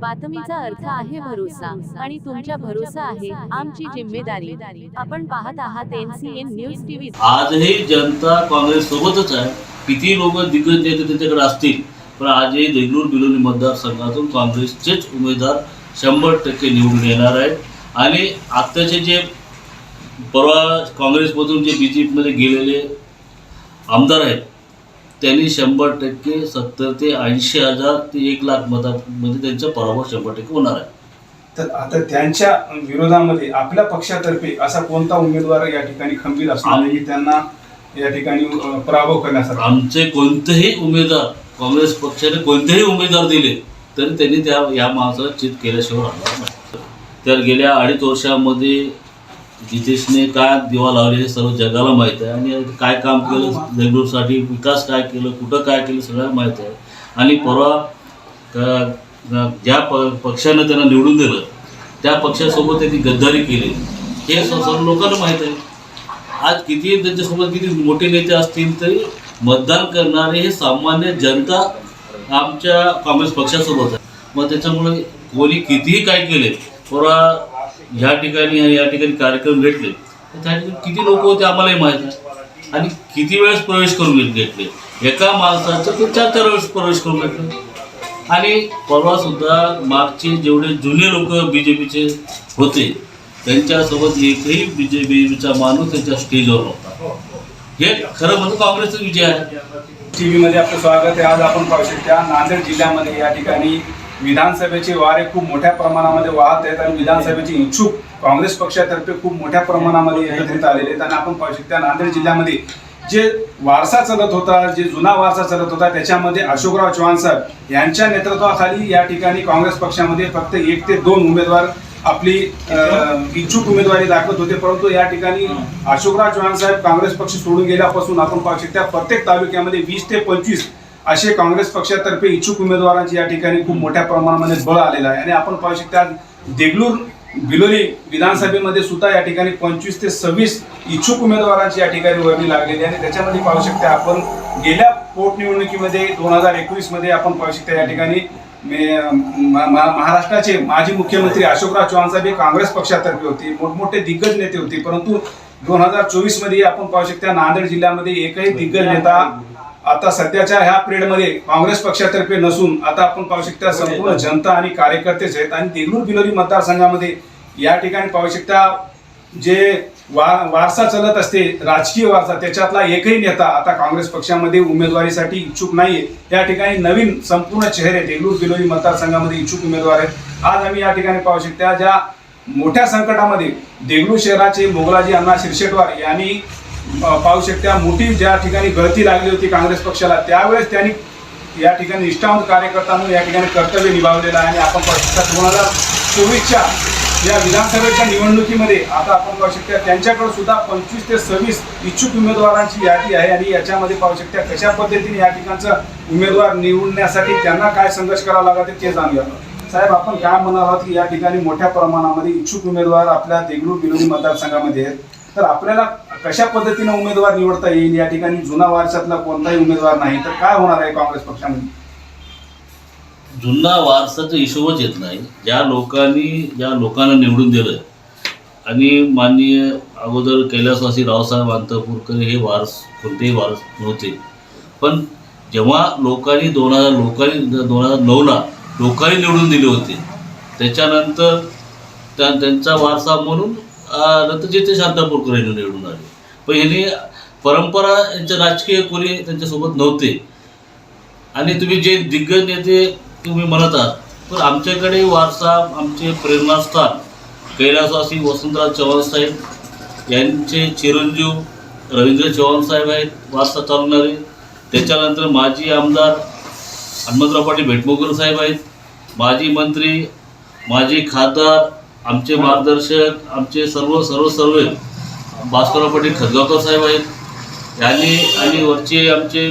बातमीचा अर्थ आहे भरोसा आणि तुमच्या भरोसा आहे आमची जिम्मेदारी. आपण पाहत आहात एनसीएन न्यूज टीव्ही. आजही जनता काँग्रेस सोबतच आहे. किती लोक दिग्गज नेते त्यांच्याकडे असतील पण आजही देगलूर बिलोली मतदारसंघातून काँग्रेसचेच उमेदवार शंभर टक्के निवडून येणार आहेत. आणि आत्ताचे जे परवा काँग्रेसमधून जे बी जे पीमध्ये गेलेले आमदार आहेत त्यांनी शंभर टक्के सत्तर ते ऐंशी हजार ते एक लाख मतामध्ये त्यांचा पराभव शंभर टक्के होणार आहे. तर आता त्यांच्या विरोधामध्ये आपल्या पक्षातर्फे असा कोणता उमेदवार या ठिकाणी खंबीर असणार की त्यांना या ठिकाणी पराभव करण्यासाठी? आमचे कोणतेही उमेदवार काँग्रेस पक्षाने कोणतेही उमेदवार दिले तरी त्यांनी त्या या माणसाला चित केल्याशिवाय राहणार नाही. तर गेल्या अडीच वर्षामध्ये जितेशने काय दिवा लावले हे सर्व जगाला माहीत आहे आणि काय काम केलं देगलूरसाठी विकास काय केलं कुठं काय केलं सगळ्यांना माहीत आहे. आणि परवा ज्या प पक्षानं त्यांना निवडून दिलं त्या पक्षासोबत त्यांनी गद्दारी केली. हे सर्व लोकांना माहीत आहे. आज किती त्यांच्यासोबत किती मोठे नेते असतील तरी मतदान करणारे हे सामान्य जनता आमच्या काँग्रेस पक्षासोबत आहे. मग त्याच्यामुळे कोणी कितीही काय केले परवा ह्या ठिकाणी आणि या ठिकाणी कार्यक्रम घेतले तर त्या ठिकाणी किती लोक होते आम्हालाही माहीत आहे आणि किती वेळेस प्रवेश करून घेतले? एका माणसाचं ते चार चार वेळेस प्रवेश करून घेतले. आणि परवासुद्धा मागचे जेवढे जुने लोक बी जे पीचे होते त्यांच्यासोबत एकही बी जे पीचा माणूस त्यांच्या स्टेजवर होता हे खरं म्हणजे काँग्रेसचा विजय आहे. टी व्हीमध्ये आपलं स्वागत आहे. आज आपण पाहू शकता नांदेड जिल्ह्यामध्ये या ठिकाणी विधानसभेचे वारे खूप मोठ्या प्रमाणामध्ये वाहत आहेत आणि विधानसभेचे इच्छुक काँग्रेस पक्षातर्फे खूप मोठ्या प्रमाणामध्ये एकत्रित आलेले आहेत. आणि आपण पाहू शकता नांदेड जिल्ह्यामध्ये जे वारसा चालत होता जे जुना वारसा चालत होता त्याच्यामध्ये अशोकराव चव्हाण साहेब यांच्या नेतृत्वाखाली या ठिकाणी काँग्रेस पक्षामध्ये फक्त एक ते दोन उमेदवार आपली इच्छुक उमेदवारी दाखवत होते. परंतु या ठिकाणी अशोकराव चव्हाण साहेब काँग्रेस पक्ष सोडून गेल्यापासून आपण पाहू शकता प्रत्येक तालुक्यामध्ये वीस ते पंचवीस असे काँग्रेस पक्षातर्फे इच्छुक उमेदवारांचे या ठिकाणी खूप मोठ्या प्रमाणामध्ये बळ आलेलं आहे. आणि आपण पाहू शकता देगलूर बिलोली विधानसभेमध्ये सुद्धा या ठिकाणी पंचवीस ते सव्वीस इच्छुक उमेदवारांची या ठिकाणी वर्णी लागलेली आणि त्याच्यामध्ये पाहू शकता आपण गेल्या पोटनिवडणुकीमध्ये दोन हजार एकवीसमध्ये आपण पाहू शकता या ठिकाणी महाराष्ट्राचे माजी मुख्यमंत्री अशोकराव चव्हाण साहेब हे काँग्रेस पक्षातर्फे होते. मोठमोठे दिग्गज नेते होते. परंतु दोन हजार चोवीसमध्ये आपण पाहू शकता नांदेड जिल्ह्यामध्ये एकही दिग्गज नेता आता सध्याच्या ह्या पिरियडमध्ये काँग्रेस पक्षातर्फे नसून आता आपण पाहू शकता संपूर्ण जनता आणि कार्यकर्तेच आहेत. आणि देगलूर बिलोरी मतदारसंघामध्ये या ठिकाणी पाहू शकता जे वा वारसा चालत असते राजकीय वारसा त्याच्यातला एकही नेता आता काँग्रेस पक्षामध्ये उमेदवारीसाठी इच्छुक नाहीये. या ठिकाणी नवीन संपूर्ण चेहरे देगलूर बिलोरी मतदारसंघामध्ये इच्छुक उमेदवार आहेत. आज आम्ही या ठिकाणी पाहू शकता ज्या मोठ्या संकटामध्ये देगलूर शहराचे मोगलाजी अण्णा शिरशेटवार यांनी पाहू शकता. मोठी ज्या ठिकाणी गळती लागली होती काँग्रेस पक्षाला त्यावेळेस त्यांनी या ठिकाणी निष्ठावंत कार्यकर्ता म्हणून या ठिकाणी कर्तव्य निभावलेलं आहे आणि आपण पाहू शकता दोन हजार चोवीसच्या या विधानसभेच्या निवडणुकीमध्ये आता आपण पाहू शकता त्यांच्याकडे सुद्धा पंचवीस ते सव्वीस इच्छुक उमेदवारांची यादी आहे आणि याच्यामध्ये पाहू शकता कशा पद्धतीने या ठिकाणचं उमेदवार निवडण्यासाठी त्यांना काय संघर्ष करावा लागत ते जाणूया. साहेब आपण काय म्हणाल आहोत की या ठिकाणी मोठ्या प्रमाणामध्ये इच्छुक उमेदवार आपल्या देगलूर बिलोली मतदारसंघामध्ये आहेत. तर आपल्याला कशा पद्धतीने उमेदवार निवडता येईल? या ठिकाणी जुना वारसातला कोणताही उमेदवार नाही तर काय होणार आहे काँग्रेस पक्षामध्ये? जुना वारसाचा हिशोबच येत नाही. ज्या लोकांनी ज्या लोकांना निवडून दिलं आणि माननीय अगोदर कैलासवासी रावसाहेब अंतपूरकर हे वारस कोणतेही वारस नव्हते. पण जेव्हा लोकांनी दोन हजार लोकांनी दोन हजार नऊला लोकांनी निवडून दिले होते त्याच्यानंतर त्या त्यांचा वारसा म्हणून अं, शांतापूरकर यांनी निवडून आले पण ह्यांनी परंपरा यांच्या राजकीय कोणी त्यांच्यासोबत नव्हते आणि तुम्ही जे दिग्गज नेते तुम्ही म्हणत आहात पण आमच्याकडे वारसा आमचे प्रेरणास्थान कैलासवासी वसंतराव चव्हाण साहेब यांचे चिरंजीव रवींद्र चव्हाण साहेब आहेत वारसा चालवणारे त्याच्यानंतर माजी आमदार हनुमंतराव पाटील भेटमोकर साहेब आहेत माजी मंत्री माजी खासदार आमचे मार्गदर्शक आमचे सर्व सर्व सर्व भास्करराव पाटील खदगावकर साहेब आहेत. यांनी आणि वरचे आमचे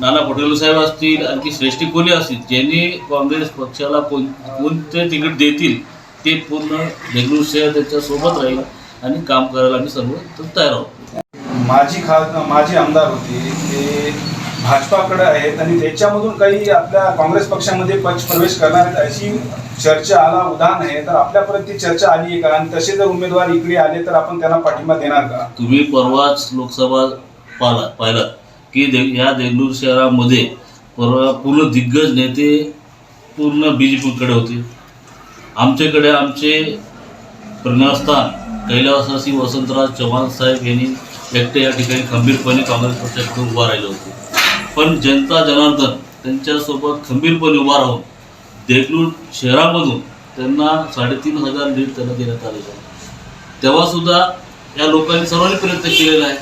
नाना पटेल साहेब असतील आणखी श्रेष्ठी कोणी असतील ज्यांनी काँग्रेस पक्षाला कोण कोणते तिकीट देतील ते पूर्ण बेंगळूर शहर त्याच्यासोबत राहील आणि काम करायला आम्ही सर्व तयार आहोत. माझी खास माझे आमदार होते ते भाजपाकडे आहेत आणि त्याच्यामधून काही आपल्या काँग्रेस पक्षामध्ये पक्ष प्रवेश करणार आहेत अशी चर्चा आला उदाहरण आहे. तर आपल्यापर्यंत ती चर्चा आली आहे का आणि तसे जर उमेदवार इकडे आले तर आपण त्यांना पाठिंबा देणार का? तुम्ही परवाच लोकसभा पाला पाहिलं की दे या देगलूर शहरामध्ये परवा पूर्ण दिग्गज नेते पूर्ण बी जे पीकडे होते. आमच्याकडे आमचे प्रेरणास्थान कैलासवासी वसंतराज चव्हाण साहेब यांनी एकटे या ठिकाणी खंबीरपणे काँग्रेस पक्षाकडे उभा राहिले होते. पण जनता जनार्दन त्यांच्यासोबत खंबीरपणे उभा राहून देगलूर शहरामधून त्यांना साडेतीन हजार लीड त्यांना देण्यात आलेलं आहे तेव्हासुद्धा या लोकांनी सर्वांनी प्रयत्न केलेला आहे.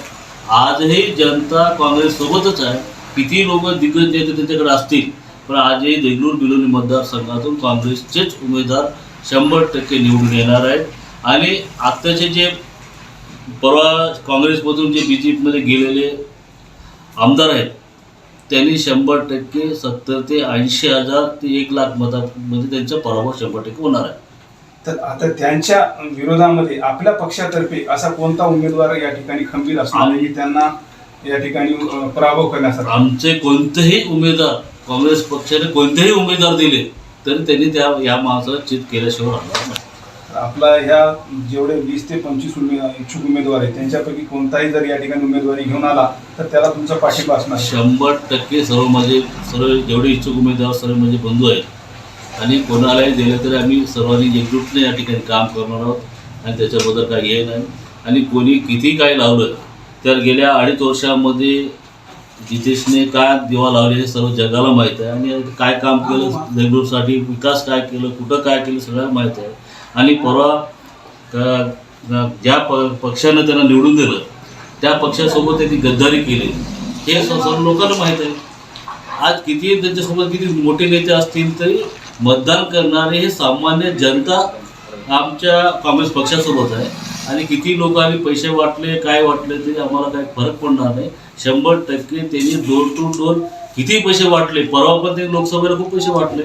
आजही जनता काँग्रेससोबतच आहे. किती लोक दिग्गज नेते त्यांच्याकडे असतील पण आजही देगलूर बिलोली मतदारसंघातून काँग्रेसचेच उमेदवार शंभर टक्के निवडून येणार आहेत. आणि आत्ताचे जे परवा काँग्रेसमधून जे बी जे पीमध्ये गेलेले आमदार आहेत त्यांनी शंभर टक्के सत्तर ते ऐंशी हजार ते एक लाख मतामध्ये त्यांचा पराभव शंभर टक्के होणार आहे. तर आता त्यांच्या विरोधामध्ये आपल्या पक्षातर्फे असा कोणता उमेदवार या ठिकाणी खंबीर असणार आहे की त्यांना या ठिकाणी पराभव करण्यासाठी? आमचे कोणतेही उमेदवार काँग्रेस पक्षाने कोणतेही उमेदवार दिले तरी त्यांनी त्या या माणसाला चित केल्याशिवाय राहणार नाही. आपला ह्या जेवढे वीस ते पंचवीस उमे इच्छुक उमेदवार आहेत त्यांच्यापैकी कोणताही जर या ठिकाणी उमेदवारी घेऊन आला तर त्याला तुमचा पाठिंबा असणार. आहे. शंभर टक्के सर्व माझे सर्व जेवढे इच्छुक उमेदवार सर्व माझे बंधू आहेत. आणि कोणालाही दिले तरी आम्ही सर्वांनी एकजुटने या ठिकाणी काम करणार आहोत आणि त्याच्याबद्दल काही हे नाही. आणि कोणी किती काय लावलं तर गेल्या अडीच वर्षामध्ये जितेशने काय दिवा लावले हे सर्व जगाला माहीत आहे. आणि काय काम केलं देगलूरसाठी विकास काय केलं कुठं काय केलं सगळ्यांना माहीत आहे. आणि परवा ज्या प पक्षानं त्यांना निवडून दिलं त्या पक्षासोबत त्यांनी गद्दारी केली. हे सर्व लोकांना माहीत आहे. आज किती त्यांच्यासोबत किती मोठे नेते असतील तरी मतदान करणारे हे सामान्य जनता आमच्या काँग्रेस पक्षासोबत आहे. आणि किती लोकांनी पैसे वाटले काय वाटले तरी आम्हाला काही फरक पडणार नाही. शंभर टक्के त्यांनी डोर टू डोर किती पैसे वाटले परवा पण ते लोकसभेला खूप पैसे वाटले.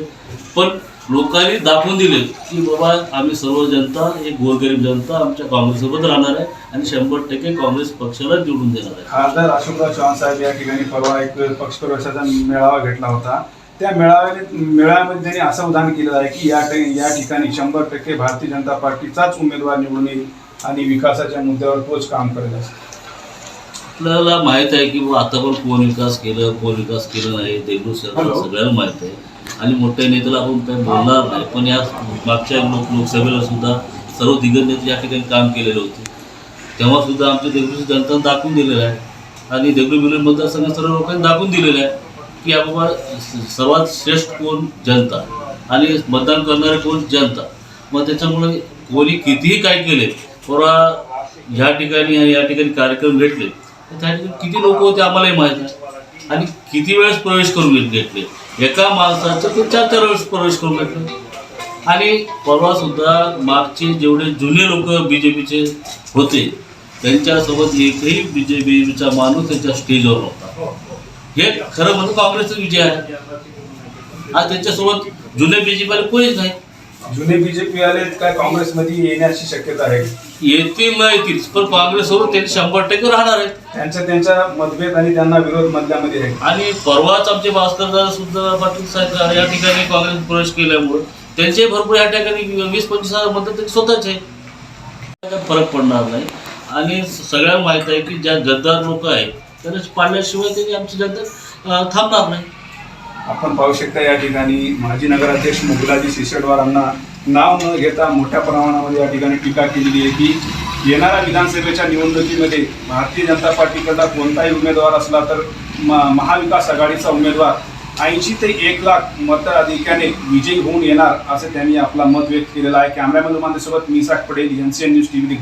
पण लोकांनी दाखवून दिले की बाबा आम्ही सर्व जनता एक गोरगरीब जनता आमच्या काँग्रेससोबत राहणार आहे आणि शंभर टक्के काँग्रेस पक्षाला निवडून देणार आहे. खासदार अशोकराव चव्हाण साहेब या ठिकाणी परवा एक पक्षप्रवेशाचा मेळावा घेतला होता. त्या मेळाव्याने मेळाव्यामध्ये त्यांनी असं उदाहरण केलं आहे की या या ठिकाणी शंभर टक्के भारतीय जनता पार्टीचाच उमेदवार निवडून येईल आणि विकासाच्या मुद्द्यावर तोच काम करेल आपल्याला माहीत आहे की आता पण कोण विकास केलं कोण विकास केलं नाही देगलूर. सगळ्यांना माहीत आहे. आणि मोठ्या नेत्याला आपण काही बोलणार नाही. पण या मागच्या लोक लोकसभेला सुद्धा सर्व दिग्गज नेते या ठिकाणी काम केलेले होते. तेव्हा सुद्धा आमच्या देगलूरची जनता दाखवून दिलेलं आहे. आणि देगडू बिलोर मतदारसंघात सर्व लोकांनी दाखवून दिलेलं आहे की या बाबा सर्वात श्रेष्ठ कोण जनता आणि मतदान करणारे कोण जनता. मग त्याच्यामुळे कोणी कितीही काय केले परवा ह्या ठिकाणी आणि या ठिकाणी कार्यक्रम घेतले तर त्या ठिकाणी किती लोक होते आम्हालाही माहीत आहे आणि किती वेळेस प्रवेश करून घेत- घेतले? एका माणसाचं ते चार चार वेळेस प्रवेश करून घेतले आणि परवा सुद्धा मागचे जेवढे जुने लोक बी जे पीचे होते त्यांच्यासोबत एकही बी जे पीचा माणूस त्यांच्या स्टेजवर नव्हता. हे खरं म्हणजे काँग्रेसचा विजय आहे. आज त्यांच्यासोबत जुने बी जे कोणीच नाही. जुने बीजेपी आले काय काँग्रेसमध्ये येण्याची शक्यता आहे? येतील न येतील. पण काँग्रेससोबत त्यांनी शंभर टक्के राहणार आहेत त्यांच्या त्यांच्या मतभेद आणि त्यांना विरोध मधल्यामध्ये आहे. आणि परवाच आमचे भास्करदादा सुद्धा पाटील साहेब या ठिकाणी काँग्रेस प्रवेश केल्यामुळे त्यांचे भरपूर या ठिकाणी वीस पंचवीस हजार मतदार त्यांचे स्वतःचे आहे. फरक पडणार नाही. आणि सगळ्यांना माहीत आहे की ज्या गद्दार लोक आहेत त्यांना पाडल्याशिवाय त्यांनी आमची जनता थांबणार नाही. आपण पाहू शकता या ठिकाणी माजी नगराध्यक्ष मुगलाजी शिरसटवारांना नाव न घेता मोठ्या प्रमाणामध्ये या ठिकाणी टीका केलेली आहे की येणाऱ्या विधानसभेच्या निवडणुकीमध्ये भारतीय जनता पार्टीकडला कोणताही उमेदवार असला तर म महाविकास आघाडीचा उमेदवार ऐंशी ते एक लाख मताधिक्याने विजयी होऊन येणार असं त्यांनी आपला मत व्यक्त केलेला आहे. कॅमेरामॅन माझ्यासोबत Misak Patel N C N news T V